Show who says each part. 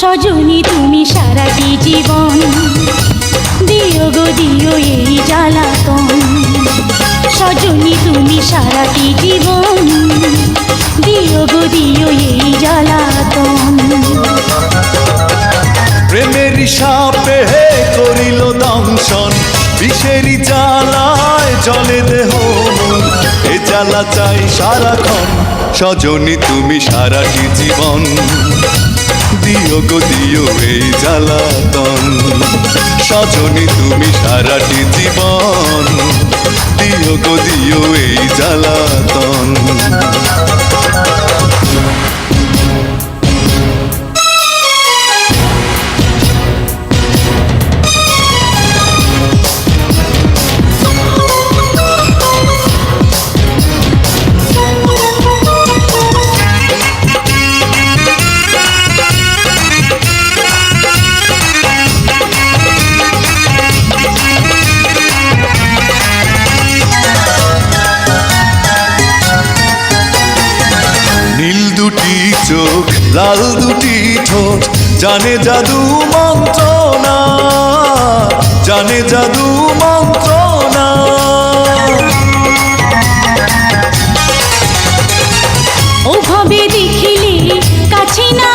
Speaker 1: সজনী, তুমি সারাটি জীবন? দিও গো, দিও এই জ্বালাতন। সজনী, তুমি সারাটি জীবন? দিও গো, দিও এই জ্বালাতন।
Speaker 2: প্রেমের সাপে হে করিল দংশন, বিষেরি জ্বালায় জলে দেহ এ জ্বালা চাই সারাক্ষণ, সজনী, তুমি সারাটি জীবন? দিও গো দিও এই জ্বালাতন। সজনী তুমি সারাটি জীবন। দিও গো দিও এই জ্বালাতন। দুটি চোখ, লাল দুটি ঠোঁট, জানে জাদু মন্ত্রণা, জানে জাদু মন্ত্রণা। ওভাবে দেখিলে কাছে না